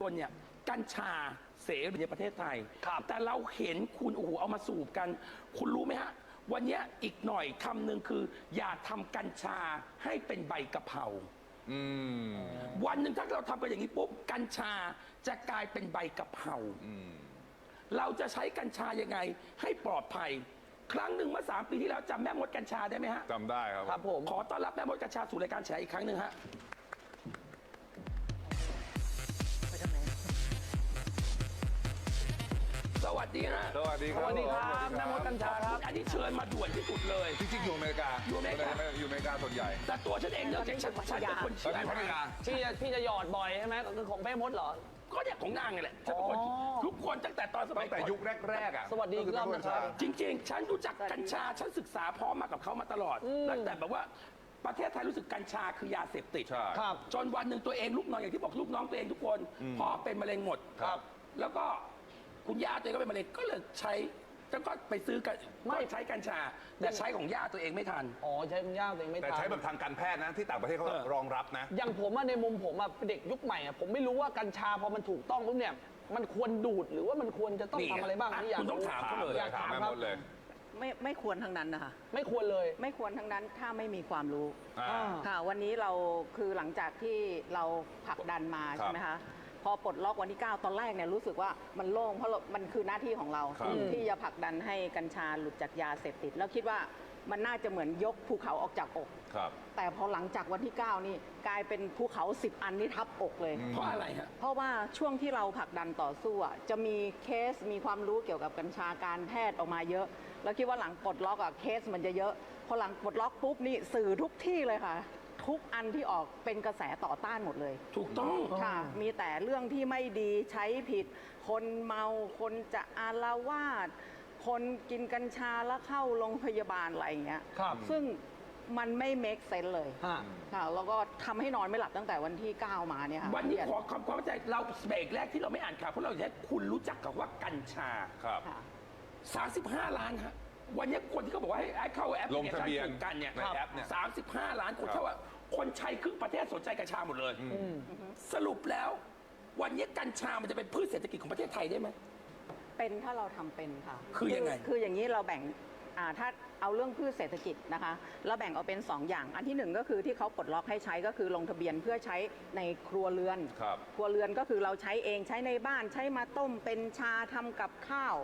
ชนเนี่ยกัญชาเสรีในประเทศไทย ครับแต่เราเห็นคุณโอ้โหเอามาสูบกัน คุณรู้ไหมฮะ วันเนี้ยอีกหน่อยคำหนึ่งคือ อย่าทำกัญชาให้เป็นใบกะเพราอืมวันหนึ่งถ้าเราทำกันอย่างนี้ปุ๊บกัญชาจะกลายเป็นใบกะเพราอืมเราจะใช้กัญชายังไงให้ปลอดภัย ครั้งหนึ่งเมื่อสามปีที่แล้วจำแม่มดกัญชาได้ไหมฮะจำได้ครับ ครับผม ขอต้อนรับแม่มดกัญชาสู่รายการแฉอีกครั้งหนึ่งฮะ วัสดีฮะสวัสดีครับสวัสดีครับสวัสแม่มดกัญชาครับอันนี้เชิญมาด่วนที่สุดเลยจริงๆอยู่อเมริกาอยู่อเมริกาอยู่อเมริกาส่วนใหญ่ แต่ตัวฉันเองเนื่องจากฉันฉันเป็นคนตอนเชื่อนี้พัทยาที่จะที่จะหยอดบ่อยใช่ไหมก็คือของแม่มดเหรอก็เนี่ยของนางไงแหละฉันเป็นคนอ๋อทุกคนตั้งแต่ตอนสมัตั้ยงแต่ก่อนยุคแรกๆอะสวัสดีอีกรอบนะครับจริง ๆ ฉันรู้จักกัญชาฉันศึกษาพร้อมมากับเขามาตลอดตั้งแต่แบบว่าประเทศไทยรู้สึกกัญชาคือยาเสพติดใช่ครับจนวันหนึ่งตัวเองลูกน้องอย่างที่บอกลูกน้องตัวเองทุกคนพ่อเป็นมะเร็งหมดครับแล้วก็ คุณย่าตัวเองก็เป็นมะเร็งก็เลยใช้แล้วก็ไปซื้อกันไม่ก็ใช้กัญชา แต่ใช้ของย่าตัวเองไม่ทัน อ๋อใช้คุณย่าตัวเองไม่แต่ทันใช้แบบทางการแพทย์นะที่ต่างประเทศเขาเออ รองรับนะ อย่างผมอะในมุมผมอะเป็นเด็กยุคใหม่อะผมไม่รู้ว่ากัญชาพอมันถูกต้องปุ๊บเนี่ย มันควรดูดหรือว่ามันควรจะต้องนี่ทำอะไรบ้างอะนี่อยากคุณต้องถามเขาเลย อยากถามถามแม่ครับ มดเลยไม่ไม่ควรทั้งนั้นนะคะไม่ควรเลย ไม่ควรทั้งนั้นถ้าไม่มีความรู้อ่าอ่าค่ะ วันนี้เราคือหลังจากที่เราผลักดันมาครับ ใช่ไหมคะ พอปลดล็อกวันที่ 9 ตอนแรกเนี่ยรู้สึกว่ามันโล่งเพราะเรามันคือหน้าที่ของเรา ครับ ที่จะผลักดันให้กัญชาหลุดจากยาเสพติด แล้วคิดว่ามันน่าจะเหมือนยกภูเขาออกจากอก ครับ แต่พอหลังจากวันที่ 9 นี่กลายเป็นภูเขา 10 อันนี่ทับอกเลยอืมเพราะอะไรฮะ เพราะว่าช่วงที่เราผลักดันต่อสู้อะจะมีเคสมีความรู้เกี่ยวกับกัญชาการแพทย์ออกมาเยอะ แล้วคิดว่าหลังปลดล็อกอะเคสมันจะเยอะ พอหลังปลดล็อกปุ๊บนี่สื่อทุกที่เลยค่ะ ทุกอันที่ออกเป็นกระแสต่อต้านหมดเลย ถูกต้อง ค่ะ มีแต่เรื่องที่ไม่ดีใช้ผิด คนเมา คนจะอาละวาด คนกินกัญชาแล้วเข้าโรงพยาบาลอะไรอย่างเงี้ย ครับ ซึ่งมันไม่ make sense เลย ฮะ ค่ะ แล้วก็ทำให้นอนไม่หลับตั้งแต่วันที่ 9 มาเนี่ยค่ะวันนี้ขอความความเข้าใจเราเบรกแรกที่เราไม่อ่านข่าวเพราะเราอยากให้คุณรู้จักกับว่ากัญชา ครับ ค่ะ 35 ล้านฮะวันนี้คนที่เขาบอกว่าให้ให้เข้าแอปพลิเคลงชัทะนเบียนปลูกกันเนี่ยในแอปเนี่ย35 ล้านคนครับ เท่าว่า คนใช้ครึ่งประเทศสนใจกัญชาหมดเลย สรุปแล้ว วันนี้กัญชามันจะเป็นพืชเศรษฐกิจของประเทศไทยได้ไหม เป็นถ้าเราทำเป็นค่ะคือยังไง คืออย่างนี้เราแบ่งอ่าถ้าเอาเรื่องพืชเศรษฐกิจนะคะเราแบ่งเอาเป็น 2 อย่าง อันที่หนึ่งก็คือที่เขาปลดล็อกให้ใช้ก็คือลงทะเบียนเพื่อใช้ในครัวเรือน ครับ ครัวเรือนก็คือเราใช้เองใช้ในบ้านใช้มาต้มเป็นชาทำกับข้าว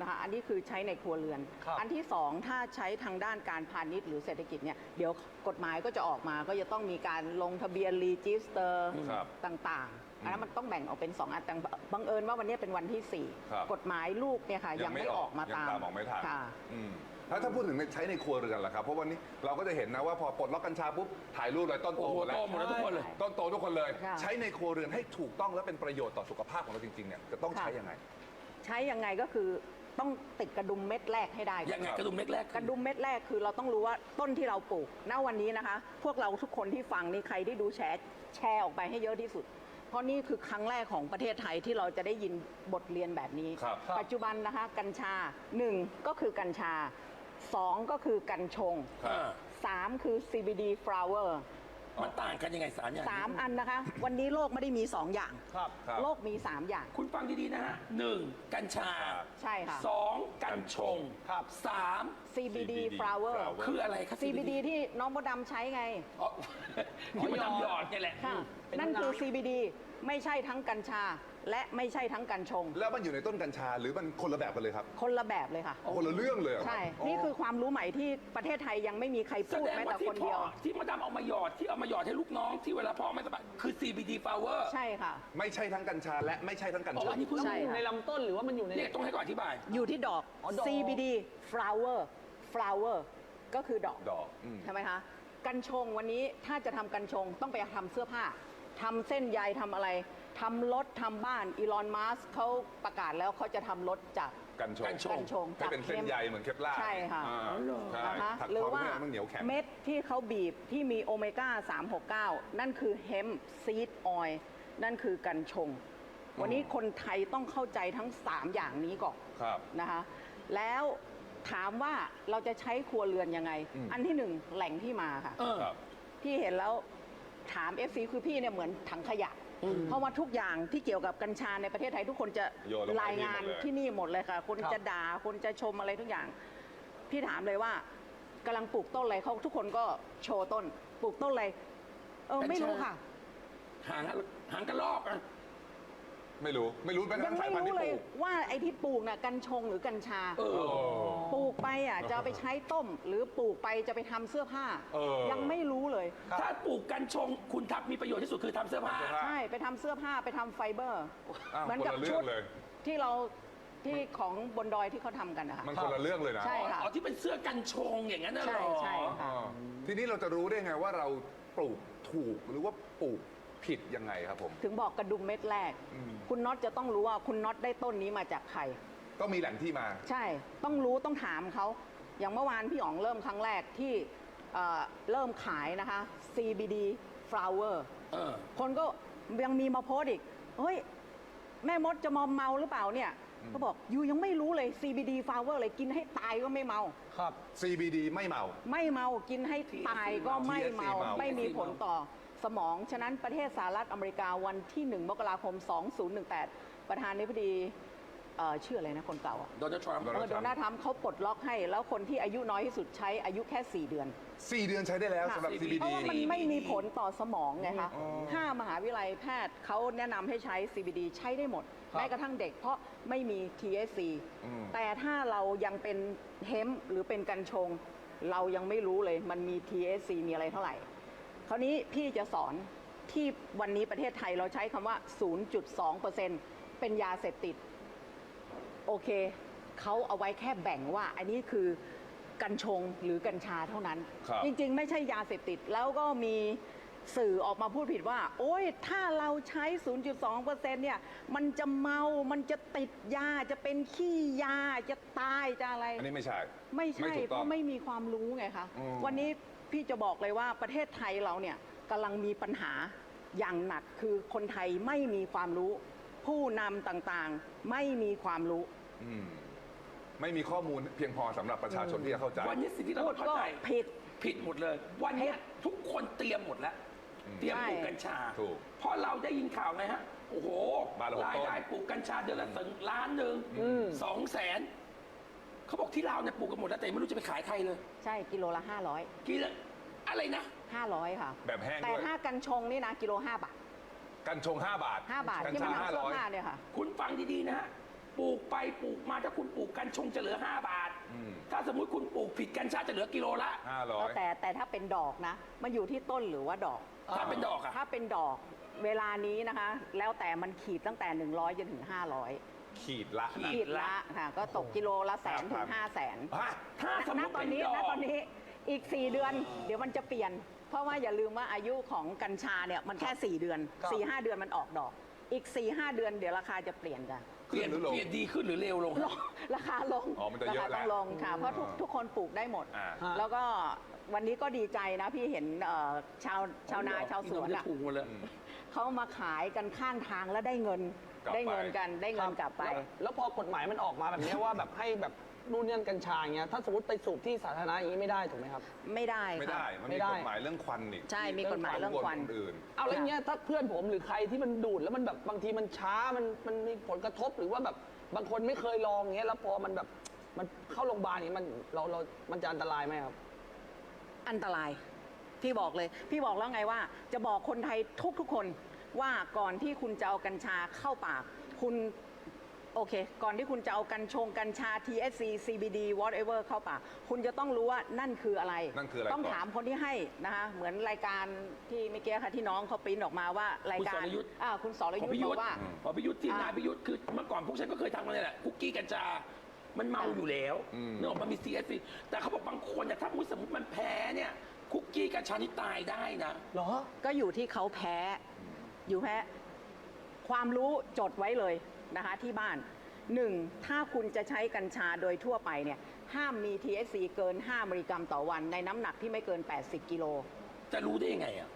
นะคะอันนี้คือใช้ในครัวเรือน ครับอันที่สองถ้าใช้ทางด้านการพาณิชย์หรือเศรษฐกิจเนี่ยเดี๋ยวกฎหมายก็จะออกมาก็จะต้องมีการลงทะเบียนรีจิสเตอร์ครับต่างๆอันนั้นมันต้องแบ่งออกเป็น 2 อันแต่บังเอิญว่าวันนี้เป็นวันที่ครับ4กฎหมายลูกเนี่ยค่ะยังไม่ออกมายังตามตามออกไม่ทันค่ะ อืมแล้วถ้าพูดถึงในใช้ในครัวเรือนล่ะครับ เพราะวันนี้เราก็จะเห็นนะว่าพอปลดล็อกกัญชาปุ๊บถ่ายรูปเลยต้นโตโอ้โหหมดแล้วโตหมดแล้วทุกคนเลย ต้นโตทุกคนเลย ค่ะ ใช้ในครัวเรือนให้ถูกต้องและเป็นประโยชน์ต่อสุขภาพของเราจริงๆเนี่ยจะต้องใช้ยังไง ใช้ยังไงก็คือ ต้องติดกระดุมเม็ดแรกให้ได้ก่อน ยังไงกระดุมเม็ดแรกกระดุมเม็ดแรกคือเราต้องรู้ว่าต้นที่เราปลูก ณ วันนี้นะคะ พวกเราทุกคนที่ฟังนี่ใครที่ดูแชร์แชร์ออกไปให้เยอะที่สุด เพราะนี่คือครั้งแรกของประเทศไทยที่เราจะได้ยินบทเรียนแบบนี้ ครับครับปัจจุบันนะคะ กัญชา 1 ก็คือกัญชา 2 ก็คือกัญชง อ่า 3 คือ CBD flower มันต่างกันยังไงสารอย่างสามอันนะคะ วันนี้โลกไม่ได้มี2อย่าง ครับครับ โลกมี3อย่าง คุณฟังดีๆนะฮะหนึ่งกัญชาใช่ค่ะ สองกัญชงครับ สาม CBD CBD flower flower คืออะไรครับ CBD ที่น้องมดดำใช้ไงอ๋อที่มันทำหยอดเนี่ยแหละ ค่ะเป็นนั่นคือน้ำ CBD ไม่ใช่ทั้งกัญชา และไม่ใช่ทั้งกัญชง แล้วมันอยู่ในต้นกัญชาหรือมันคนละแบบกันเลยครับคนละแบบเลยค่ะคนละเรื่องเลยเหรอใช่ นี่คือความรู้ใหม่ที่ประเทศไทยยังไม่มีใครแสพูดดงแม้ว่าแต่ที่คนพ่เดีอยว ที่มาดามเอามาหยอดที่เอามาหยอดให้ลูกน้องที่เวลาพ่อไม่สบายคือ CBD flower ใช่ค่ะ ไม่ใช่ทั้งกัญชาและไม่ใช่ทั้งกัญอ๋อชง อันนี้เพิ่งใช่ รู้ในลำต้นหรือว่ามันอยู่ใน เนี่ยต้องให้ก่อนอธิบาย อยู่ที่ดอก อ๋อดอก CBD flower flower ก็คือดอกดอกอืม ใช่ไหมคะ กัญชงวันนี้ถ้าจะทำกัญชงต้องไปทำเสื้อผ้าทำเส้นใยทำอะไร ทำรถทำบ้านอีลอนมัสเขาประกาศแล้วเขาจะทำรถจาก กัญชงกัญชกัญชงให้เป็นเส้นใยเหมือนเคปลาร์ใช่ค่ะอ่าใช่นะคะถักหรือทอว่าไม่ให้มันเหนียวแข็ง เม็ดที่เขาบีบที่มีโอเมก้า 369 นั่นคือเฮมซีดออยนั่นคือกัญชง วันนี้คนไทยต้องเข้าใจทั้ง 3 อย่างนี้ก่อนครับ นะคะ แล้วถามว่าเราจะใช้ครัวเรือนยังไง อืม อันที่หนึ่งแหล่งที่มาค่ะ เออ ครับ พี่เห็นแล้วถาม FC คือพี่เนี่ยเหมือนถังขยะ เพราะว่าทุกอย่างที่เกี่ยวกับกัญชาในประเทศไทยทุกคนจะโยนลงไปรายงานที่นี่หมดเลยที่นี่หมดเลยค่ะคนครับ จะด่าคนจะชมอะไรทุกอย่าง พี่ถามเลยว่ากำลังปลูกต้นอะไรเขาทุกคนก็โชว์ต้น ปลูกต้นอะไรเออไม่รู้ค่ะ หางหางกระลอกอะ ไม่รู้ไม่รู้แม้กระยัทั่งงสายไม่พันธุ์รู้ที่เลปยลูกว่าไอ้ที่ปลูกน่ะกัญชงหรือกัญชา เออ ปลูกไปอะจะเอาไปใช้ต้ม หรือปลูกไปจะไปทำเสื้อผ้า เออ ยังไม่รู้เลยครับถ้าปลูกกัญชงคุณทับมีประโยชน์ที่สุดคือทำเสื้อผ้าเสื้อผ้า ใช่ไปทำเสื้อผ้าไปทำไฟเบอร์อ้าวเหมือนกับคนละเรื่ชุอดงเลย ที่เราที่ของบนดอยที่เขาทำกันนะคะ มันคนละเรื่องเลยนะใช่ค่ะ อ๋อที่เป็นเสื้อกันชงอย่างนั้นน่ะเหรใช่อ ใช่อ๋ค่ะอทีนี้เราจะรู้ได้ไงว่าเราปลูกถูกหรือว่าปลูก ผิดยังไงครับผม ถึงบอกกระดุมเม็ดแรก อืม คุณน็อตจะต้องรู้ว่าคุณน็อตได้ต้นนี้มาจากใคร ต้องมีแหล่งที่มา ใช่ ต้องรู้ต้องถามเขา อย่างเมื่อวานพี่อ๋องเริ่มครั้งแรกที่เอ่อเริ่มขายนะคะ CBD flower เออ คนก็ยังมีมาโพสต์อีก เฮ้ย แม่มดจะมอมเมาหรือเปล่าเนี่ยเขาบอกยูยังไม่รู้เลย CBD flower เลยกินให้ตายก็ไม่เมา ครับ CBD ไม่เมา ไม่เมากินให้ตายก็ไม่เมา THC เมา ไม่มีผลต่อ สมอง ฉะนั้นประเทศสหรัฐอเมริกาวันที่ 1 มกราคม 2018 ประธานาธิบดีเอ่อชื่ออะไรนะคนเก่าอะโดนัลด์ทรัมป์โดเออโดนัลด์ทรัมป์เขาปลดล็อกให้ แล้วคนที่อายุน้อยที่สุดใช้อายุแค่ 4 เดือนสี่เดือนใช้ได้แล้วสำหรับค่ะเพ CBD ราะว่ามันไม่มีผลต่อสมองไงคะอ๋อห้ามหาวิทยาลัยแพทย์เขาแนะนำให้ใช้ CBD ใช้ได้หมดครับแม้กระทั่งเด็กเพราะไม่มี THC อืมแต่ถ้าเรายังเป็นเฮมป์หรือเป็นกัญชง เรายังไม่รู้เลยมันมี THC มีอะไรเท่าไหร่ คราวนี้พี่จะสอนที่วันนี้ประเทศไทยเราใช้คำว่า 0.2%เป็นยาเสพติด โอเค เขาเอาไว้แค่แบ่งว่า อันนี้คือกัญชงหรือกัญชาเท่านั้น ครับ จริงๆ ไม่ใช่ยาเสพติด แล้วก็มีสื่อออกมาพูดผิดว่า โอ้ยถ้าเราใช้ 0.2%เนี่ย มันจะเมา มันจะติดยา จะเป็นขี้ยา จะตาย จะอะไร อันนี้ไม่ใช่ไม่ใช่ ถูกเพต้อง ราะไม่มีความรู้ไงคะ อืม วันนี้ พี่จะบอกเลยว่าประเทศไทยเราเนี่ยกำลังมีปัญหาอย่างหนักคือคนไทยไม่มีความรู้ ผู้นำต่างๆไม่มีความรู้ อืมนี้ไม่มีข้อมูลเพียงพอสำหรับประชาชนที่จะเข้าใจ วันนี้สิ่งที่เราพูดเข้าก็ใจผิด ผิดหมดเลย วันเนี้ยผิดทุกคนเตรียมหมดแล้วเตรียมใช่ปลูกกัญชาถูกเพราะเราได้ยินข่าวไงฮะ โอ้โหบ้านละหกรายต้นได้ปลูกกัญชาเดือนละถึงล้านหนึ่งสองแสน เขาบอกที่ลาวเนี่ยปลูกกันหมดแล้วแต่ไม่รู้จะไปขายใครเลยใช่กิโลละกินละอะไรนะ500 500 ค่ะ แบบแห้งแต่ด้วย ถ้ากัญชงนี่นะกิโล5บาทกัญชง 5 บาท5บาทกัญที่มัชานทำเสื้อผ้า500เนี่ยค่ะ คุณฟังดีๆนะฮะปลูกไปปลูกมาถ้าคุณปลูกกัญชงจะเหลือ 5 บาทอืมถ้าสมมุติคุณปลูกผิดกัญชาจะเหลือกิโลละ500แต่แต่ถ้าเป็นดอกนะ มันอยู่ที่ต้นหรือว่าดอก ถ้าเป็นดอกอะ ถ้าเป็นดอกเวลานี้นะคะ แล้วแต่มันขีดตั้งแต่ 100จนถึง 500 ขีดละขีนะ ขีดละค่ะก็ตกกิโลละแสนถึครังบ ห้าแสน ฮะถ้าสมมณติตอเป็นนนี้ดอณก ตอนนี้อีก 4 เดือน เดี๋ยวมันจะเปลี่ยน เพราะว่าอย่าลืมว่าอายุของกัญชาเนี่ยมันแค่ 4 เดือน ครับ 4 5เดือนมันออกดอก อีก 4 5 เดือนเดี๋ยวราคาจะเปลี่ยนกันเปลี่ยนขึ้นหรือลง เปลี่ยนดีขึ้นหรือเร็วลงลงราคาลงอ๋อมันจะราเยคาอะแล้ต้วองลงค่ะ เพราะทุกอ่าทุกคนปลูกได้หมด อ่าฮะแล้วก็วันนี้ก็ดีใจนะพี่เห็นเอ่อชาวชาวนาชาวสวนจะอะ ถูกหมดเลย เขามาขายกันข้างทางแล้วได้เงิน กลับไปได้เงินกันได้เงินกลับไป แล้วแล้วพอกฎหมายมันออกมาแบบเนี้ยว่าแบบให้แบบนู่นนี่กัญชาอย่างเงี้ยถ้าสมมติไปสูบที่สาธารณะอย่างนี้ไม่ได้ถูกไหมครับ ไม่ได้ไม่ค่ะได้ มันไม่มีได้ กฎหมายเรื่องควันอีกใช่มีกฎหมายเรื่องควันนอื่น เอาแล้วเงี้ยถ้าเพื่อนผมหรือใครที่มันดูดแล้วมันแบบบางทีมันช้ามันมันมีผลกระทบหรือว่าแบบบางคนไม่เคยลองเงี้ยแล้วพอมันแบบมันเข้าโรงพยาบาลอย่างเงี้ยมันเราเรา มันจะอันตรายไหมครับ อันตราย พี่บอกเลย พี่บอกแล้วไงว่า จะบอกคนไทยทุกทุกๆคน ว่าก่อนที่คุณจะเอากัญชาเข้าปาก คุณโอเค ก่อนที่คุณจะเอากัญชงกัญชา THC CBD whatever เข้าปาก คุณจะต้องรู้ว่านั่นคืออะไร นั่นคืออะไรต้องก่อนถามคนที่ให้นะคะ เหมือนรายการที่เมื่อกี้ค่ะที่น้องเขาปริ้นออกมาว่ารายการคุณสรยุทธ์ อ่าคุณสรของยุทพิธ์บยุอทธ์กว่าของพิยุทธ์ทีมงานอ่า พิยุทธ์คือเมื่อก่อนพวกฉันก็เคยทำกันนี่แหละคุกกี้กัญชา มันเมาอยู่แล้วอืม เนื่องมันมี CSC แต่เขาบอกบางคนเนี่ยถ้าสมมติมันแพ้เนี่ยคุกกี้กัญชานี่ตายได้นะเหรอ ก็อยู่ที่เขาแพ้ อยู่แพ้ความรู้จดไว้เลยนะคะที่บ้านหนึ่งถ้าคุณจะใช้กัญชาโดยทั่วไปเนี่ยห้ามมี THC เกิน 5 มิลลิกรัมต่อวัน ในน้ำหนักที่ไม่เกิน 80 กิโล จะรู้ได้ยังไงอะ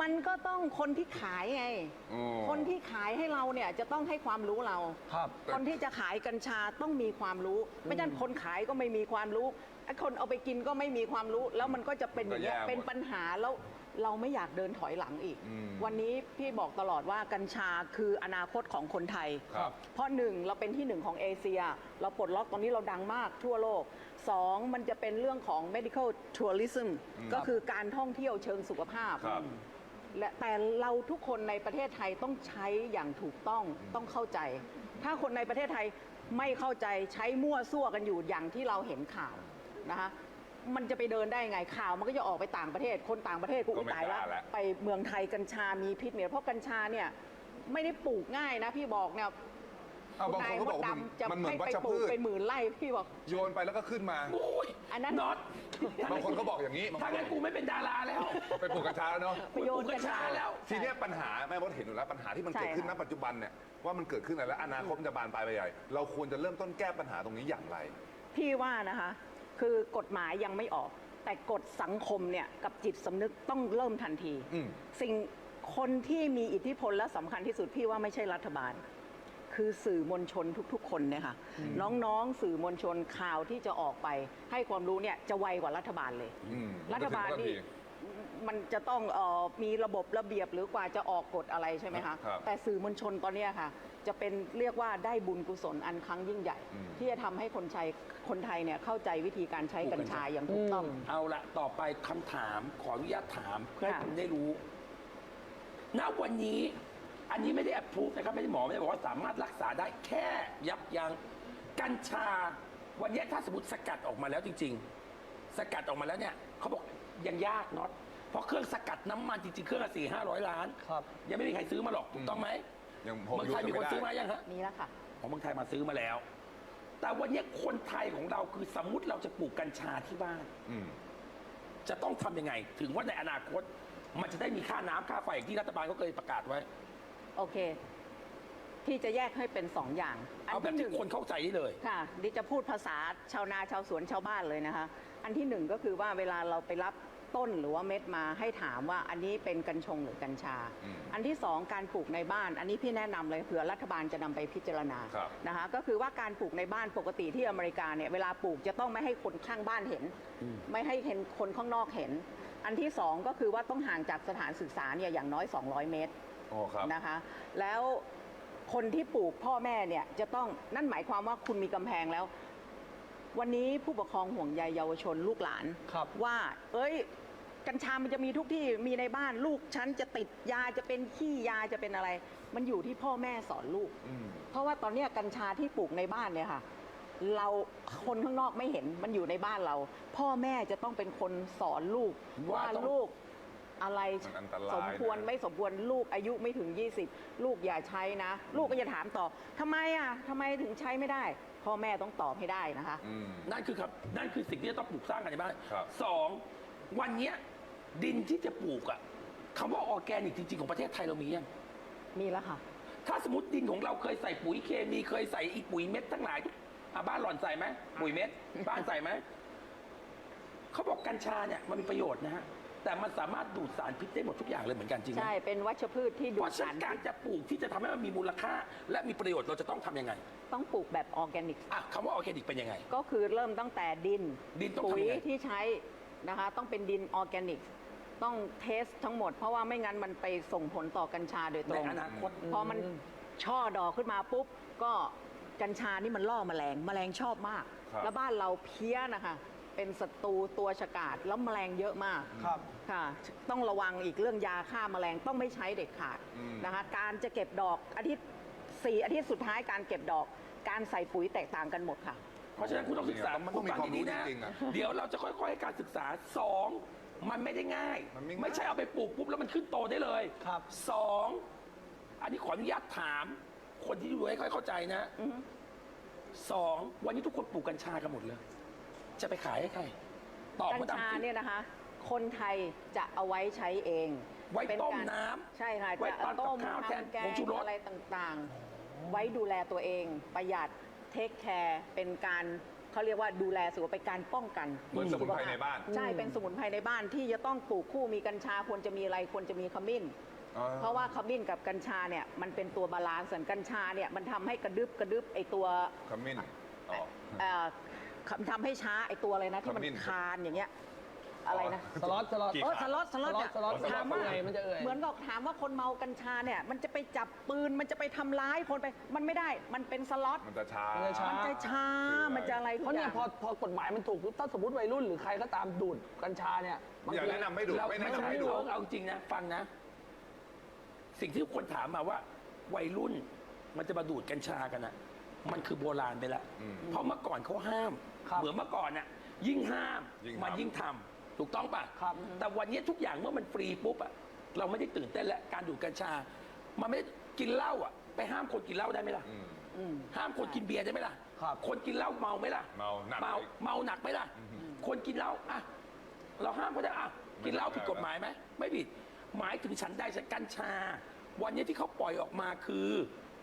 มันก็ต้องคนที่ขายไงอ๋อคนที่ขายให้เราเนี่ยจะต้องให้ความรู้เรา ครับ คนที่จะขายกัญชาต้องมีความรู้ ไม่ใช่คนขายก็ไม่มีความรู้ไอ้คนเอาไปกินก็ไม่มีความรู้ แล้วมันก็จะเป็นอย่างเงี้ยก็แย่หมด เป็นปัญหาแล้ว เราไม่อยากเดินถอยหลังอีก อืมวันนี้พี่บอกตลอดว่ากัญชาคืออนาคตของคนไทย ครับ เพราะหนึ่งเราเป็นที่หนึ่งของเอเชีย เราปลดล็อกตอนนี้เราดังมากทั่วโลกสองมันจะเป็นเรื่องของ medical tourism ก็คือการท่องเที่ยวเชิงสุขภาพ ครับ และแต่เราทุกคนในประเทศไทยต้องใช้อย่างถูกต้องต้องเข้าใจ ถ้าคนในประเทศไทยไม่เข้าใจใช้มั่วซั่วกันอยู่อย่างที่เราเห็นข่าวนะคะ มันจะไปเดินได้ไงข่าวมันก็จะออกไปต่างประเทศ คนต่างประเทศกูก็ไม่ตายแล้วกล้าแหละ ไปเมืองไทยกัญชามีพิษเนี่ยเพราะกัญชาเนี่ยไม่ได้ปลูกง่ายนะพี่บอกเนี่ยเอาบางคนก็บอกว่าณมันยมดดำจะมันเหมือนให้วัไปชปลูพืกชเป็นหมื่นไร่พี่บอก โยนไปแล้วก็ขึ้นมาโอ้ยอันนั้น น็อตบางคนก็บอกอย่างนี้บางถ้าคนงั้นกูไม่เป็นดาราแล้วไปปลูกกัญชาแล้วเนาะ ไปโยนกูกัญชาแล้ว ทีเนี้ยปัญหาแม่มดเห็นอยู่แล้วปัญหาที่มันใช่เกิดขึ้นณค่ะ ปัจจุบันเนี่ยว่ามันเกิดขึ้นอะไรแล้วอนาคตมันจะบานปลายไปใหญ่เราควรจะเริ่มต้นแก้ปัญหาตรงนี้อย่างไร พี่ว่านะคะ คือกฎหมายยังไม่ออก แต่กฎสังคมเนี่ยกับจิตสำนึกต้องเริ่มทันที อืม สิ่งคนที่มีอิทธิพลและสำคัญที่สุดพี่ว่าไม่ใช่รัฐบาล คือสื่อมวลชนทุกๆ คนเนี่ยค่ะน้องๆสื่อมวลชนข่าวที่จะออกไป ให้ความรู้เนี่ยจะไวกว่ารัฐบาลเลย อืมรัฐบาลมันจะถึงนี่ทันที มันจะต้องเออมีระบบระเบียบหรือกว่าจะออกกฎอะไรใช่ไหมคะครับแต่สื่อมวลชนตอนเนี้ยค่ะ จะเป็นเรียกว่าได้บุญกุศลอันครั้งยิ่งใหญ่ อืม ที่จะทำให้คนไทยคนไทยเนี่ยเข้าใจวิธีการใช้กัญชาอย่างถูกต้อง เอาละต่อไปคำถามขออนุญาตถามเพื่อให้ค่ะ คุณได้รู้ ณวันนี้ อันนี้ไม่ได้แอปพูฟนะครับ ไม่ได้หมอไม่ได้บอกว่าสามารถรักษาได้แค่ยับยั้งกัญชา วันนี้ถ้าสมมติสกัดออกมาแล้วจริง ๆ สกัดออกมาแล้วเนี่ยเขาบอก ยังยากน็อตเพราะเครื่องสกัดน้ำมันจริงๆ เครื่องละสี่ห้าร้อยล้าน ครับ ยังไม่มีใครซื้อมาหรอกถูกต้องไหมยังผมเมืองดูไทยมีคนไม่ได้ซื้อมายังฮะ มีแล้วค่ะ ของเมืองไทยมาซื้อมาแล้ว แต่วันนี้คนไทยของเราคือสมมติเราจะปลูกกัญชาที่บ้าน อืม จะต้องทำยังไง ถึงว่าในอนาคต มันจะได้มีค่าน้ำค่าไฟอย่างที่รัฐบาลก็เคยประกาศไว้ โอเค ที่จะแยกให้เป็นสองอย่างเอาแบบที่คนเข้าใจได้เลย ค่ะ ดิจะพูดภาษาชาวนาชาวสวนชาวบ้านเลยนะคะ อันที่หนึ่งก็คือว่าเวลาเราไปรับต้นหรือว่าเม็ดมาให้ถามว่าอันนี้เป็นกัญชงหรือกัญชาอืมอันที่สองการปลูกในบ้าน อันนี้พี่แนะนำเลยเผื่อรัฐบาลจะนำไปพิจารณาครับนะคะก็คือว่าการปลูกในบ้านปกติที่อเมริกาเนี่ยเวลาปลูกจะต้องไม่ให้คนข้างบ้านเห็น ไม่ให้เห็นคนข้างนอกเห็น อันที่สองก็คือว่าต้องห่างจากสถานศึกษาเนี่ยอย่างน้อย 200 เมตรอ๋อครับนะคะ แล้ว คนที่ปลูกพ่อแม่เนี่ยจะต้องนั่นหมายความว่าคุณมีกำแพงแล้ว วันนี้ผู้ปกครองห่วงใยเยาวชนลูกหลานครับว่า เอ้ย กัญชามันจะมีทุกที่มีในบ้านลูกฉันจะติดยาจะเป็นขี้ยาจะเป็นอะไร มันอยู่ที่พ่อแม่สอนลูก อืม เพราะว่าตอนเนี้ยกัญชาที่ปลูกในบ้านเนี่ยค่ะ เราคนข้างนอกไม่เห็นมันอยู่ในบ้านเรา พ่อแม่จะต้องเป็นคนสอนลูกว่าว่าต้อง ลูก อะไรมันอันตรายสมควรนะไม่สมควรลูกอายุไม่ถึง 20 ลูกอย่าใช้นะ ลูกก็จะถามต่อทำไมอะทำไมถึงใช้ไม่ได้ พ่อแม่ต้องตอบให้ได้นะคะ อืม นั่นคือครับนั่นคือสิ่งที่จะต้องปลูกสร้างกันในบ้านครับ สองวันเนี้ยดินที่จะปลูกอะคำว่าออร์แกนิกจริง ๆ ของประเทศไทยเรามียังมีแล้วค่ะ ถ้าสมมติดินของเราเคยใส่ปุ๋ยเคมีเคยใส่อีปุ๋ยเม็ดทั้งหลายทุกอะบ้านหล่อนใส่ไหมปุ๋ยเม็ดบ้านใส่ไหมเขาบอกกัญชาเนี่ยมันมีประโยชน์นะฮะ แต่มันสามารถดูดสารพิษได้หมดทุกอย่างเลยเหมือนกันจริงไหมใช่ เป็นวัชพืชที่ดูเพดราะฉะสานั้รนการจะปลูกที่จะทำให้มันมีมูลค่า และมีประโยชน์เราจะต้องทำยังไงต้องปลูกแบบออร์แกนิก อะคำว่าออร์แกนิกเป็นยังไง ก็คือเริ่มตั้งแต่ดินดินต้องปุ๋ยทำยังไง ที่ใช้นะคะต้องเป็นดินออร์แกนิก ต้องเทสทั้งหมด เพราะว่าไม่งั้นมันไปส่งผลต่อกัญชาโดยตในรงอนาคต พอมันช่อดอกขึ้นมาปุ๊บ ก็กัญชานี่มันล่อแมลง แมลงชอบมาก ครับ แล้วบ้านเราเพี้ยนะคะ เป็นศัตรูตัวฉกาจแล้วแมลงเยอะมากครับ ค่ะ ต้องระวังอีกเรื่องยาฆ่าแมลงต้องไม่ใช้เด็ดขาดอืม นะคะการจะเก็บดอกอาทิตย์สี่อาทิตย์สุดท้ายการเก็บดอก การใส่ปุ๋ยแตกต่างกันหมดค่ะ เพราะฉะนั้นคุณต้องศึกษามันต้องมีฟัความรู้ดีๆนะจริงๆอะเดี๋ยวเราจะค่อยๆให้การศึกษาสองมันไม่ได้ง่ายมันไม่ง่ายใช่เอาไปปลูกปุ๊บแล้วมันขึ้นโตได้เลยครับ สองอันนี้ขออนุญาตถาม คนที่ดูให้ค่อยเข้าใจนะอือฮึสองวันนี้ทุกคนปลูกกัญชากันหมดเลย จะไปขายให้ใครตอบกัญมาตามชาสิ เนี่ยนะคะ คนไทยจะเอาไว้ใช้เองไว้เป็นต้มการน้ำใช่ค่ะไว้จะทานกับต้มข้าวแทนทำแกผงงชูรส อะไรต่างๆ ไว้ดูแลตัวเองประหยัดเทคแคร์เป็นการเขาเรียกว่าดูแลสุขภาพเป็นการป้องกันเหมือนสมุนไพรในบ้าน ใช่เป็นสมุนไพรในบ้านที่จะต้องปลูกคู่มีกัญชาควรจะมีอะไรควรจะมีขมิ้นอ๋อเพราะว่าขมิ้นกับกัญชาเนี่ยมันเป็นตัวบาลานซ์ส่วนกัญชาเนี่ยมันทำให้กระดึบกระดึบไอตัวขมิ้นอ๋อ เอ่อ ทำให้ช้าไอตัวอะไรนะที่มันขมิ้น คานอย่างเงี้ย อะไรนะ สล็อตสล็อต กี่ เออสล็อตสล็อตสล็อตอะถามว่าเอื่อยมันจะเอื่อยเหมือนกับถามว่าคนเมากัญชาเนี่ย มันจะไปจับปืนมันจะไปทำร้ายคนไป มันไม่ได้ มันเป็นสล็อตมันจะช้า มันจะช้า มันจะช้ามันจะอะไรทุเพกราะอเนี่ยย่างพอพอกฎหมายมันถูกถ้าสมมติวัยรุ่นหรือใครก็ตามดูดกัญชาเนี่ยบงอย่าทีแนะนำไม่ดูดเราไม่ไม่แนะใช่นำให้ดู เราดเอาจริงนะ ฟังนะ สิ่งที่คนถามมาว่า วัยรุ่นมันจะมาดูดกัญชากันอะมันคือโบราณไปแล้วอืมเพราะเมื่อก่อนเขาห้ามครับ เหมือนเมื่อก่อนน่ะยิ่งห้ามยิ่งทำ มันยิ่งทำถูกต้องป่ะ ครับแต่วันนี้ทุกอย่างเมื่อมันฟรีปุ๊บอะเราไม่ได้ตื่นเต้นแล้วการดูดกัญชา มันไม่ได้กินเหล้าอะไปห้ามคนกินเหล้าได้ไหมล่ะ อืม อืม ห้ามคนกินเบียร์ได้ไหมล่ะ ครับ คนกินเหล้าเมาไหมล่ะ เมาหนักเมาอีกเมาหนักไหมล่ะคนกินเหล้าอะเราห้ามเขาได้อะกินเหล้าผิดกฎหมายไหมไม่ผิด หมายถึงฉันได้ฉันกัญชา วันนี้ที่เขาปล่อยออกมาคือ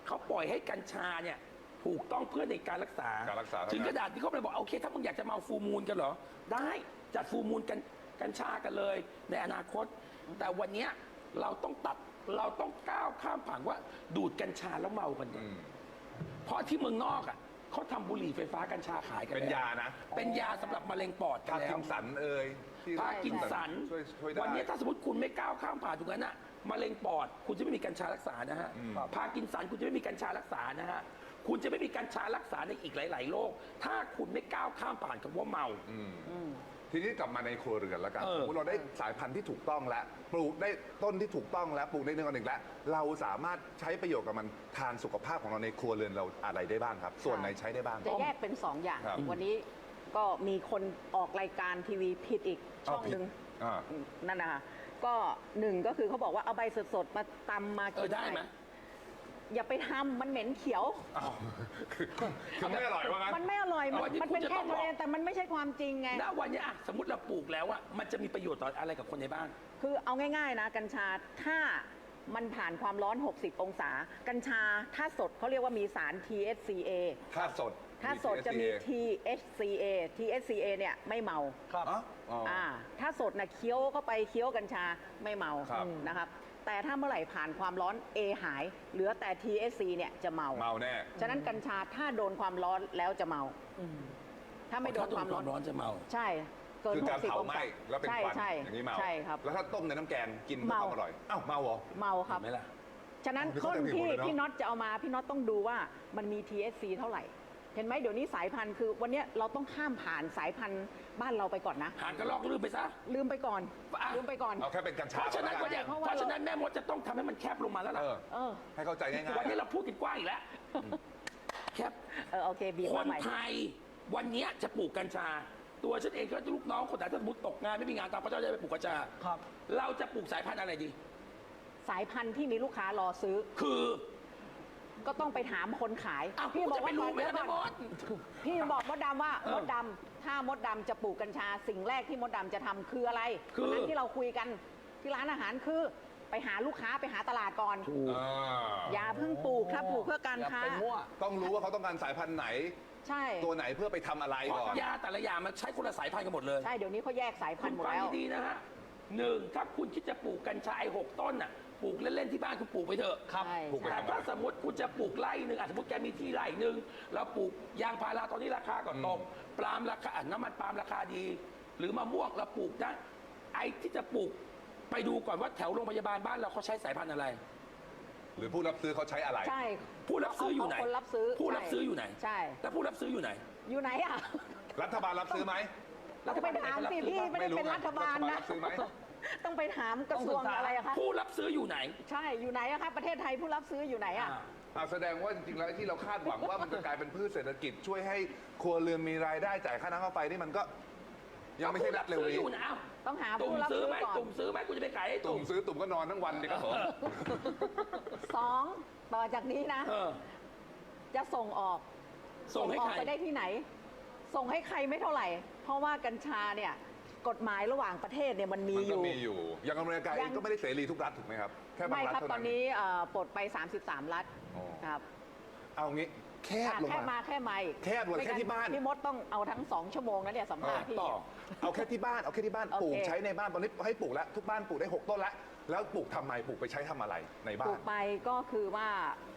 เขาปล่อยให้กัญชาเนี่ย ถูกต้องเพื่อในการรักษา การรักษาเท่านั้น ถึงกระดาษที่เขาไปบอกโอเค ถ้ามึงอยากจะเมาฟูมูลกันเหรอ ได้จัดฟูมูลกันกัญชากันเลย ในอนาคต แต่วันเนี้ยเราต้องตัดเราต้องก้าวข้ามผ่านว่าดูดกัญชาแล้วเมากันก่อน อืม เพราะที่เมืองนอกอะเขาทำบุหรี่ไฟฟ้ากัญชาขายกันเป็นแล้วยานะ เป็นยาสำหรับมะเร็งปอดกัพานแล้กิวนสันเอ่ยที่พากินสัน ช่วยช่วยได้ วันนี้ถ้าสมมติคุณไม่ก้าวข้ามผ่านตรงนั้นอะมะเร็งปอดคุณจะไม่มีกัญชารักษานะฮะอืมพากินสันคุณจะไม่มีกัญชารักษานะฮะ คุณจะไม่มีกัญชารักษาในอีกหลาย ๆ โรคถ้าคุณไม่ก้าวข้ามผ่านคำว่าเมา อืมทีนี้กลับมาในครัวเรือนแล้วกันเออ สมมุติเราได้สายพันธุ์ที่ถูกต้องแล้ว ปลูกได้ต้นที่ถูกต้องแล้วปลูกได้หนึ่งต่อหนึ่งแล้ว เราสามารถใช้ประโยชน์กับมันทานสุขภาพของเราในครัวเรือนเราอะไรได้บ้างครับ ส่วนไหนใช้ได้บ้าง จะแยกเป็นสองอย่าง ครับ วันนี้ก็มีคนออกรายการทีวีผิดอีกช่องหนึ่งอ่า นั่นนะคะก็หนึ่งก็คือเขาบอกว่าเอาใบสดๆมาตำมาเอกิอนได้ไหม อย่าไปทำมันเหม็นเขียว อ้าวคือคือไม่อร่อยว่างั้น มันไม่อร่อยมันวันนี้มันเป็นคุณจะแค่ต้องทะเลบอกแต่มันไม่ใช่ความจริงไง ณวันนี้อะสมมติเราปลูกแล้วอะมันจะมีประโยชน์ต่ออะไรกับคนในบ้าน คือเอาง่ายๆนะกัญชาถ้ามันผ่านความร้อน 60 องศา กัญชาถ้าสดเขาเรียกว่ามีสาร THCA ถ้าสด ถ้าสดจะมี THCA THCA THCA เนี่ยไม่เมา ครับ อ๋ออ๋อออ่าถ้าสดนะเคี้ยวเข้าไปเคี้ยวกัญชาไม่เมาครับ นะครับ แต่ถ้าเมื่อไหร่ผ่านความร้อน A หาย เหลือแต่ THC เนี่ยจะเมา เมาแน่ฉะนั้นกัญชาถ้าโดนความร้อนแล้วจะเมา ถ้าไม่โดนความร้อนร้อนจะเมา ใช่เกินคือการ60เผาองไหม้ศาแล้วเป็นใช่ควันใช่อย่างนี้เมาใช่ครับ แล้วถ้าต้มในน้ำแกงกินเพื่อเมาความอร่อยอ้าวเมาเหรอ เมาครับ เห็นไหมล่ะ ฉะนั้นอ๋อนี่ต้เข้านใจผิดหมที่ดเลยเนอะพี่น็อตจะเอามาพี่น็อตต้องดูว่ามันมี THC เท่าไหร่ เห็นไหมเดี๋ยวนี้สายพันธุ์คือ วันเนี้ยเราต้องข้ามผ่านสายพันธุ์บ้านเราไปก่อนนะ หางกระลอกลืมไปซะ ลืมไปก่อน อะ ลืมไปก่อน เอาแค่เป็นกัญเพชาราะฉะนั้นก่อวันนเนี้ยเพราะเพว่าราะฉะนั้นแม่มดจะต้องทำให้มันแคบลงมาแล้วล่ะเออเออ ให้เข้าใจง่ายๆวันนี้เราพูดกันกว้างอีกแล้วแคบ เออโอเคบีบคมานใหม่ ไทยวันเนี้ยจะปลูกกัญชา ตัวฉันเองก็ลูกน้องคนไหนถ้าสมมติตกงานไม่มีงานทำก็จะได้ไปปลูกกัญชาครับ เราจะปลูกสายพันธุ์อะไรดี สายพันธุ์ที่มีลูกค้ารอซื้อ คือ ก็ต้องไปถามคนขายอ้าวพี่กูจะไปรู้ไหมเดี๋ยวล่ะแม่มก่อนดพี่บอกมดดำว่าเออมดดำถ้ามดดำจะปลูกกัญชา สิ่งแรกที่มดดำจะทำคืออะไรคือ วันนั้นที่เราคุยกันที่ร้านอาหารคือไปหาลูกค้าไปหาตลาดก่อนถูกอ่าอย่าเพิ่งปลูกถ้าปลูกเพื่อการอย่าค้าไปมั่วต้องรู้ว่าเขาต้องการสายพันธุ์ไหน ใช่ตัวไหนเพื่อไปทำอะไรเพราะก่อน ยาแต่ละอย่างมันใช้คนละสายพันธุ์กันหมดเลยใช่เดี๋ยวนี้เขาแยกสายพัคุนณธุ์หมดฟังแล้ว ดีๆนะฮะหนึ่งถ้าคุณคิดจะปลูกกัญชาไอ้หกต้นน่ะ ปลูกเล่นๆที่บ้านคุณปลูกไปเถอะครับใช่ปลูกไปแต่ทำไม ถ้าสมมติคุณจะปลูกไร่หนึ่งอะสมมติแกมีที่ไร่หนึ่งแล้วปลูกยางพาราตอนนี้ราคาก็ตกปาล์มราคาอะน้ำมันปาล์มราคาดี หรือมะม่วงเราปลูกได้ไอ้ที่จะปลูกไปดูก่อนว่าแถวโรงพยาบาลบ้านเราเขาใช้สายพันธุ์อะไร หรือผู้รับซื้อเขาใช้อะไร ใช่ ผู้รับซื้ออยู่ไหนเาคนรับซื้อผู้รับซื้ออยู่ไหนใช่ แล้วผู้รับซื้ออยู่ไหนอยู่ไหนอะรัฐบาลรับซื้อไหมเราจะไปถามสิพี่ไม่ได้เป็นรัฐบาลนะ รัฐบาลรับซื้อไหม ต้องไปถามกระทรวงต้องศึกษาอะไรอะคะผู้รับซื้ออยู่ไหน ใช่อยู่ไหนอะคะประเทศไทยผู้รับซื้ออยู่ไหนอะ อ่าอ่าแสดงว่าจริงๆแล้วที่เราคาดหวังว่ามันจะกลายเป็นพืชเศรษฐกิจช่วยให้ครัวเรือนมีรายได้จ่ายค่าน้ำค่าไฟนี่มันก็ ยังไม่ใช่นัดเร็วผู้บซื้อนี้อยู่นะเอ้าต้องหาตุ่มผู้รับซื้อซื้อไหมก่อน ตุ่มซื้อไหมกูจะไปขายให้ตุ่ตุ่มม ซื้อตุ่มก็นอนทั้งวันดีครับผม สองต่อจากนี้นะ เออ จะส่งออกส่งให้ออใคกรไปได้ที่ไหน ส่งให้ใครไม่เท่าไหร่ เพราะว่ากัญชาเนี่ย กฎหมายระหว่างประเทศเนี่ยมันมีมันอก็ยู่ มีอยู่อย่างอเมริกาเอยังง ก็ไม่ได้เสรีทุกรัฐถูกไหมครับ แค่บางไม่รัฐครับเท่าตอนั้นน นี้เอ่อปลดไป 33 รัฐอ๋อ ครับเอางี้แคบอะลงแค่มา มาแค่มาอีกแคบลงไม่แค่งั้ที่บ้าน พี่มดต้องเอาทั้งสองชั่วโมงนะเนี่ยสัมภาษณ์พี่ ต่อเอาแค่ที่บ้านเอาแค่ที่บ้านโอเคปลูกใช้ในบ้านตอนนี้ให้ปลูกแล้วทุกบ้านปลูกได้ 6 ต้นแล้ว แล้วปลูกทำไมปลูกไปใช้ทำอะไรในบ้าปลูน กไปก็คือว่า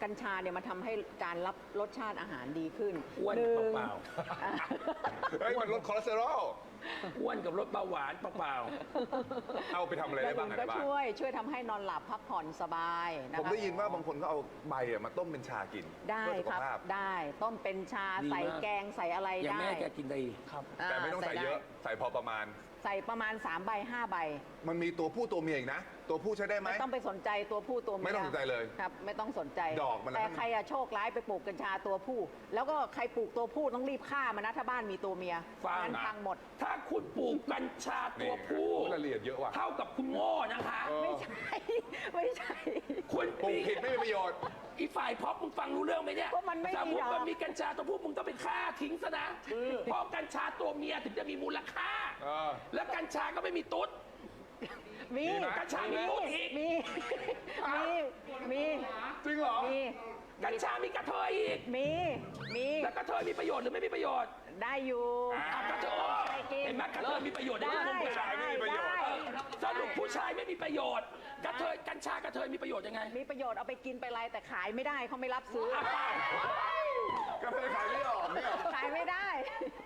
กัญชาเนี่ยมันทำให้การรับรสชาติอาหารดีขึ้นอ้วนหนึ่งเปล่า อะเฮ้ยมันลดคอเลสเตอรอล อ้วนกับรถเบาหวานเปล่าเอาไปทำอะไรและได้หบ้างนึ่งในก็บ้านช่วยช่วยทำให้นอนหลับพักผ่อนสบายนะผมคะได้ยินว่าบางคนก็เอาใบอะมาต้มเป็นชากินได้เพื่อสุขครับภาพ ได้ต้มเป็นชาดีใส่มาก แกงใส่อะไรๆอย่างได้แม่แกกินได้ ครับแต่ไม่ต้องใส่ด้เยอะ ใส่พอประมาณ ใส่ประมาณ3ใบ5ใบมันมีตัวผู้ตัวเมียอีกนะ ตัวผู้ใช้ได้ไหม ไม่ต้องไปสนใจตัวผู้ตัวเมียไม่ต้องสนใจเลยครับไม่ต้องสนใจดอกมันนะแต่ใครอะโชคร้ายไปปลูกกัญชาตัวผู้ แล้วก็ใครปลูกตัวผู้ต้องรีบฆ่ามันนะถ้าบ้านมีตัวเมียฟัง งั้นพังหมด ถ้าคุณปลูกกัญชาตัวผู้นี่รายละเอียดเยอะว่ะ เท่ากับคุณโง่นะคะ เออ ไม่ใช่ ไม่ใช่ คุณปลูกผิดไม่มีประโยชน์ อีฝ่ายพอมึงฟังรู้เรื่องไหมเนี่ยว่ามันไม่สมมมีติหรอก มันมีกัญชาตัวผู้มึงต้องไปฆ่าทิ้งซะนะเพราะกัญชาตัวเมียถึงจะมีมูลค่า เออ แล้วกัญชาก็ไม่มีตุ๊ด มีมีไหม กัญชามีตุ๊ดอีก มี มี มี จริงเหรอ มี กัญชามีกระเทยอีก มี มี แล้วกระเทยมีประโยชน์หรือไม่มีประโยชน์ได้อยู่ อ่ากระเทยได้กินเห็นไหมกระเทยมีประโยชน์ได้ในผู้ชายไม่มีประโยชน์ ได้สรุปผู้ชายไม่มีประโยชน์ กระเทยกัญชากระเทยมีประโยชน์ยังไงมีประโยชน์เอาไปกินไปอะไรแต่ขายไม่ได้เขาไม่รับซื้ออะไปกาแฟขายไม่ออกเนี่ยขายไม่ได้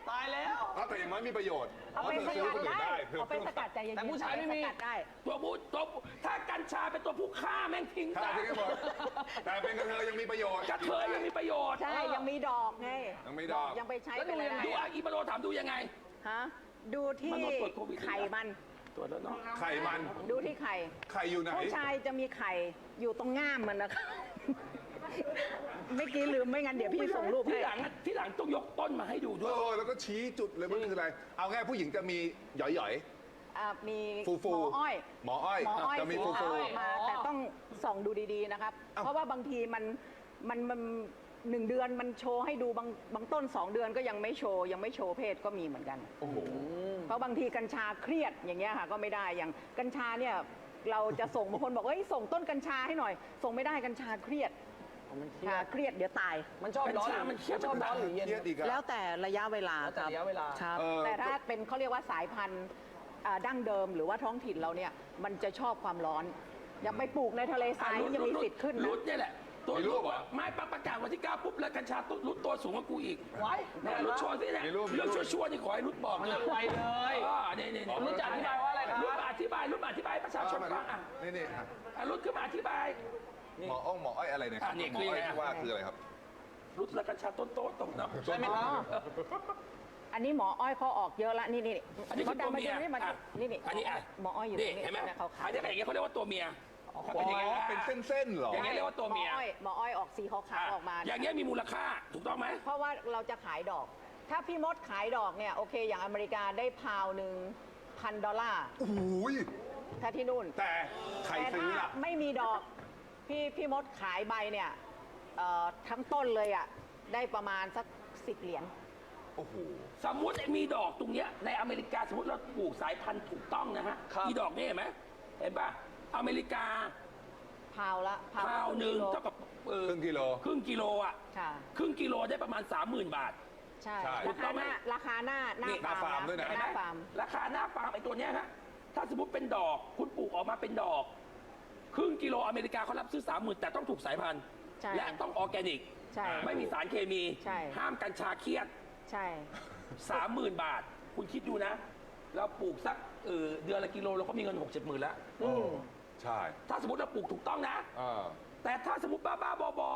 ตายแล้ว เอาแต่อย่างน้อยมีประโยชน์เอาไปพสระธอซื้อกัดคนอื่นได้เพื่อเอาไปสกัดใจเย็นๆแต่ผู้ชายไม่มีเอปสกัดได้ ตัวผู้ตัวผู้ถ้ากัญชาเป็นตัวผู้ฆ่าแม่งทิ้งค่าซะที่กันหมดแต่เป็นกระเทยยังมีประโยชน์กระเทยยังมีประโยชน์ใช่ ยังมีดอกไงยังมีดอกยังไปใช้แล้วเป็นดูอะไรยังไงดูอะอีมาโนถามดูยังไง ฮะดูที่มันโดนตรวจโควิด ไข่มัน ตรวจแล้วเนาะไข่มัน ดูที่ไข่ ไข่อยู่ไหน ผู้ชายจะมีไข่อยู่ตรงง่ามมันนะคะไม่อกี้ลืมไม่งั้นเดี๋ยวพี่ส่งรูปที่ให้หลังอะที่หลังต้องยกต้นมาให้ดูเอด้วยอแล้วก็ชี้จุดเลยมันคืออะไร เอาง่ายผู้หญิงจะมีหย่อย อ่ามีฟูฟูหมออ้อยหมออ้อยหมออ้อยจะมีสีฟูฟูขาวออกมาแต่ต้องส่องดูดีๆนะครับเอ้าเพราะว่าบางทีมันมันมัน หนึ่งเดือนมันโชว์ให้ดูบางบางต้นสองเดือนก็ยังไม่โชว์ยังไม่โชว์เพศก็มีเหมือนกัน โอ้โห เพราะบางทีกัญชาเครียดอย่างเงี้ยค่ะก็ไม่ได้อย่างกัญชาเนี่ยเราจะส่งบางคนบอกว่าเฮ้ยส่งต้นกัญชาให้หน่อย ส่งไม่ได้กัญชาเครียดมันเครียค่ะดเครียดเดี๋ยวตาย มันชอบร้อนหรือมันเครียดชอบร้อนหรือเย็น เครียดอีกอะ แล้วแต่ระยะเวลาแล้วแต่ครับระยะเวลา ครับ เออ แต่ถ้าเป็นเขาเรียกว่าสายพันธุ์อ่าดั้งเดิมหรือว่าท้องถิ่นเราเนี่ยมันจะชอบความร้อนอย่าไปปลูกในทะเลทรายนี่ยังมีสิทธิ์ขึ้นรุนะดเนี่ยแหละ ตัวมีรูรุปดเหรอไม่ปะประกาศวันที่ 9 ปุ๊บแล้วกัญชาตุ๊ดรุดตัวสูงกว่ากูอีกไว้เนี่ยรุดโชว์สิเนี่ยมีรูปมีรูป เรื่องชัวร์ๆนี่ขอให้รุดบอกมันเลยไวเลยอ่าเนี่ยเนี่ยเนี่ยรุดจะอธิบายว่าอะไรครับ รุดมาอธิบายรุดมาอธิบายให้ประชาชนฟังอะนี่นี่อะอะรุดขึ้นมาอธิบาย หมออ้องหมออ้อยอะไรเนี่ยครับอะนี่หมอคืออ้อยยังไง ที่ว่าคืออะไรครับ รุดและกัญชาต้นโตตกเนาะ ใช่ไหมครับ อันนี้หมออ้อยเขาออกเยอะละนี่นี่อันนี้คือตัวเมียนี่มาอะนี่นี่อันนี้อะหมออ้อยอยู่นี่ตรงนี้เห็นไหมนะเขาอันนี้อย่างเงี้ยเขาเรียกว่าตัวเมียอ๋อ เป็นอย่างเงี้ยเป็นเส้นๆเหรอ อย่างเงี้ยเรียกว่าตัวเมียหมออ้อยหมออ้อยออกสีขาวๆออกมาอย่างเงี้ยมีมูลค่าถูกต้องไหม เพราะว่าเราจะขายดอก ถ้าพี่มดขายดอกเนี่ยโอเค อย่างอเมริกาได้พาวหนึ่งพันดอลลาร์โอ้โหยถ้าที่นู่น แต่ใครแต่ซื้อถ้าล่ะ ไม่มีดอกพี่พี่มดขายใบเนี่ยเอ่อทั้งต้นเลยอะได้ประมาณสักสิบเหรียญ โอ้โห สมมุติมีดอกตรงเนี้ยในอเมริกาสมมติเราปลูกสายพันธุ์ถูกต้องนะฮะครับ มีดอกนี่เห็นไหมเห็นป่ะ อเมริกาพาวละพาวหนึ่งกิโลเท่ากับเออครึ่งกิโล ครึ่งกิโลอะค่ะ ครึ่งกิโลได้ประมาณ 30,000 บาท ใช่ ใช่ ราคาหน้าราคาหน้าหน้านี่หน้าฟาร์มด้วยนะ หน้าฟาร์ม ราคาหน้าฟาร์มไอ้ตัวเนี้ยฮะถ้าสมมติเป็นดอกคุณปลูกออกมาเป็นดอก ครึ่งกิโลอเมริกาเขารับซื้อ30,000แต่ต้องถูกสายพันธุ์ใช่ และต้องออร์แกนิก ใช่ ไม่มีสารเคมี ใช่ ห้ามกัญชาเครียด ใช่ 30,000 บาท คุณคิดดูนะ เราปลูกสักเออเดือนละกิโลเราก็มีเงิน 6 7 หมื่นแล้ว โอ้ ใช่ ถ้าสมมติเราปลูกถูกต้องนะ เออ แต่ถ้าสมมติบ้าบ้าๆบอบอ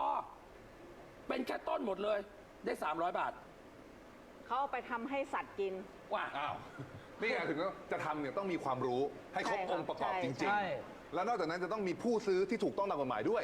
เป็นแค่ต้นหมดเลยได้ 300 บาทเขาเอาไปทำให้สัตว์กิน ว่า อ้าว นี่ไงถึงว่าจะทำเนี่ยต้องมีความรู้ให้ครบใช่ครับองค์ประกอบใช่ จริง ใช่ ๆ แล้วนอกจากนั้นจะต้องมีผู้ซื้อที่ถูกต้องตามกฎหมายด้วย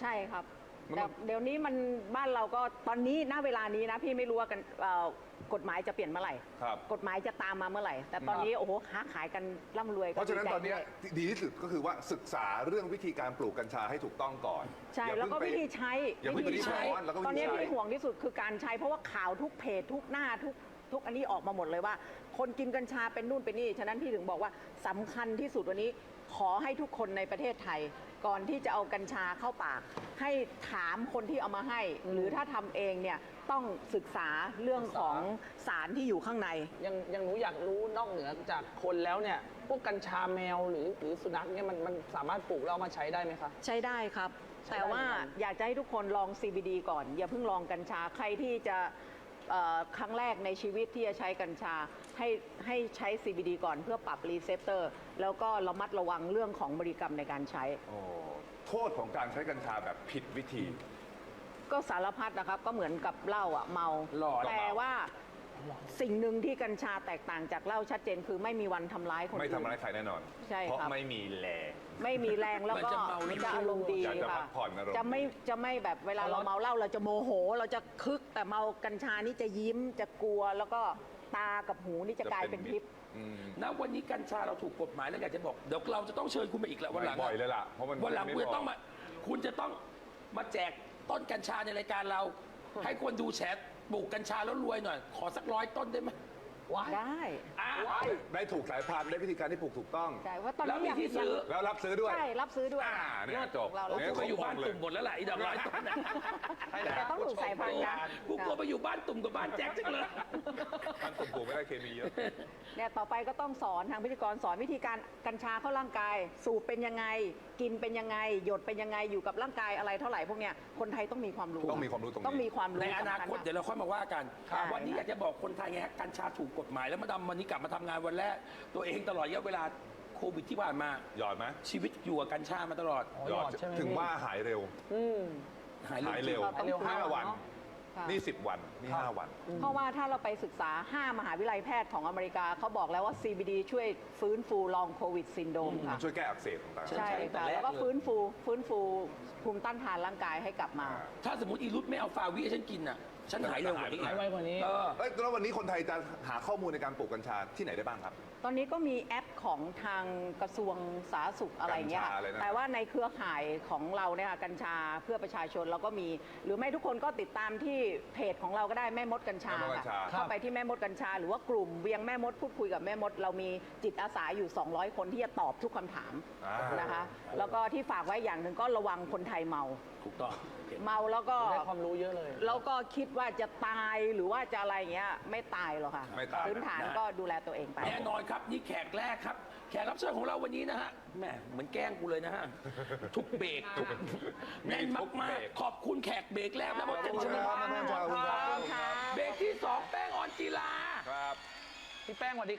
ใช่ครับ มัน แต่เดี๋ยวนี้มันบ้านเราก็ตอนนี้ณเวลานี้นะพี่ไม่รู้ว่ากันเอ่อกฎหมายจะเปลี่ยนเมื่อไหร่ ครับ กฎหมายจะตามมาเมื่อไหร่ แต่ตอนนี้โอ้โหค้าขายกันร่ำรวยเพราะฉะนั้นดีใจตอนเนี้ยด้วยดีที่สุดก็คือว่าศึกษาเรื่องวิธีการปลูกกัญชาให้ถูกต้องก่อนใช่อย่าแล้วก็เพิ่วิงไป ธีใช้อย่าเพิ่งไปรีบร้อนแล้วก็วิธีตอนนี้ใช้ พี่ห่วงที่สุดคือการใช้เพราะว่าข่าวทุกเพจทุกหน้าทุกทุกอันนี้ออกมาหมดเลยว่า คนกินกัญชาเป็นนู่นเป็นนี่ฉะนั้นพี่ถึงบอกว่าสำคัญที่สุดวันนี้ขอให้ทุกคนในประเทศไทย ก่อนที่จะเอากัญชาเข้าปาก ให้ถามคนที่เอามาให้ หรือถ้าทำเองเนี่ยต้องศึกษาเรื่องของสารที่อยู่ข้างใน ยังยังหนูอยากรู้นอกเหนือจากคนแล้วเนี่ย พวกกัญชาแมวหรือหรือสุนัขเนี่ยมันมันสามารถปลูกแล้วเอามาใช้ได้ไหมคะ ใช้ได้ครับ ใช้ได้แต่ว่าเหมือนกัน อยากจะให้ทุกคนลอง CBD ก่อน อย่าเพิ่งลองกัญชาใครที่จะ เอ่อครั้งแรกในชีวิตที่จะใช้กัญชาให้ให้ใช้ CBD ก่อนเพื่อปรับรีเซพเตอร์แล้วก็ระมัดระวังเรื่องของบริกรรมในการใช้ โอ้โทษของการใช้กัญชาแบบผิดวิธี ก็สารพัดนะครับก็เหมือนกับเหล้าอะเมา หลอนแต่ว่า สิ่งหนึ่งที่กัญชาแตกต่างจากเหล้าชัดเจนคือไม่มีวันทำร้ายคนไม่อื่นทำร้ายใครแน่นอน ใช่เพราะครับไม่มีแรงไม่มีแรงแล้วก็มันจะเมาแล้วจะอารมณ์ดีอยากจะพัค่ะกผ่อนอารมณ์จะไม่จะไม่แบบเวลาเราเมาเหล้าเราจะโมโห เราจะคึกแต่เมากัญชานี่จะยิ้มจะกลัว แล้วก็ตากับหูนี่จะกลายเป็นทิพย์อืมณวันนี้กัญชาเราถูกกฎหมายแล้วอยากจะบอกเดี๋ยวเราจะต้องเชิญคุณมาอีกแหละวันหลังบ่อยเลยล่ะเพราะมันวันหลังไม่คุณจะพอต้องมา คุณจะต้องมาแจกต้นกัญชาในรายการเรา ให้คนดูแชท ปลูกกัญชาแล้วรวยหน่อย ขอสักร้อยต้นได้ไหมว้ายได้อ่าได้ถูกสายพันธุ์ได้วิธีการที่ปลูกถูกต้อง ใช่ว่าตอนแล้วนี้มียังที่ซื้อแล้วรับซื้อด้วย ใช่ รับซื้อด้วย อ่าเนี่ยจบเราโอ้เรากูไปอยู่บ้านตุ่มหมดแล้วแหละไอ้ดอกร้อยต้นน่ะแต่ต้องถูกสายพันธุ์นะ กูกลัวไปอยู่บ้านตุ่มกับบ้านแจ็คจังเลย มันปลูกปลูกไม่ได้เคมีเยอะ เนี่ยต่อไปก็ต้องสอนทางพิธีกรสอนวิธีการกัญชาเข้าร่างกาย สูบเป็นยังไงกินเป็นยังไง หยดเป็นยังไงอยู่กับร่างกายอะไรเท่าไหร่พวกเนี้ยคนไทยต้องมีความรู้ต้องมีความรู้ตรงนี้ ต้องมีความรู้ในอนาคตสำญมก เดี๋ยวเราค่อยมาว่ากันครับวันนี้อยากจะบอกคนไทยไงฮะกัญชาถูกกฎหมายแล้วมาดำวันนี้กลับมาทำงานวันแรก ตัวเองตลอดระยะเวลาโควิดที่ผ่านมา หยอดไหมชีวิตอยู่กับกัญชามาตลอด อ๋อหยอดหยอดใช่ไหมถึงพี่ ว่าหายเร็ว อืม หายหายเร็วเราต้องห้าฝึกวันเนอะ ค่ะนี่สิบวัน นี่ห้าวัน เพราะว่าถ้าเราไปศึกษา 5 มหาวิทยาลัยแพทย์ของอเมริกาเขาบอกแล้วว่า CBD ช่วยฟื้นฟูลองโควิดซินโดมมัค่ะนช่วยแก้อักเสบต่างใช่ใช่ค่ะแล้วก็ฟื้นฟูฟื้นฟูภูมิต้านทานร่างกายให้กลับมา ถ้าสมมติอีรุธไม่เอาฟาวิให้ฉันกินอะฉันหายเร็วกว่านี้หายไวกว่านี้ เออๆเอ้ยแล้ววันนี้คนไทยจะหาข้อมูลในการปลูกกัญชาที่ไหนได้บ้างครับ ตอนนี้ก็มีแอปของทางกระทรวงสาธารณสุขอะไรเงี้ยกัญชาเลยนะ แต่ว่าในเครือข่ายของเราเนี่ยค่ะกัญชาเพื่อประชาชนเราก็มี หรือไม่ทุกคนก็ติดตามที่เพจของเราก็ได้แม่มดกัญชาแม่มดกัญชา ค่ะเข้าไปที่แม่มดกัญชา หรือว่ากลุ่มเวียงแม่มดพูดคุยกับแม่มด เรามีจิตอาสาอยู่ 200 คนที่จะตอบทุกคำถามอ่านะคะ แล้วก็ที่ฝากไว้อย่างหนึ่งก็ระวังคนไทยเมา ถูกต้องโอ เคเมาแล้วก็ได้ความรู้เยอะเลย แล้วก็คิดว่าจะตายหรือว่าจะอะไรเงี้ยไม่ตายหรอกค่ะไม่ตายพื้นฐานนะ ก็ดูแลตัวเองไป แน่นอนครับนี่แขกแรกครับ แขกรับเชิญของเราวันนี้นะฮะแหมเหมือนแกล้งกูเลยนะฮะ ทุกเบรกทุกแน่นทุกเบมารกกๆขอบคุณแขกเบรกแรกนะขอบคุณครับขอบคุณครับ เบรกที่สองแป้งออนจีลา ครับ พี่แป้งสวัสดี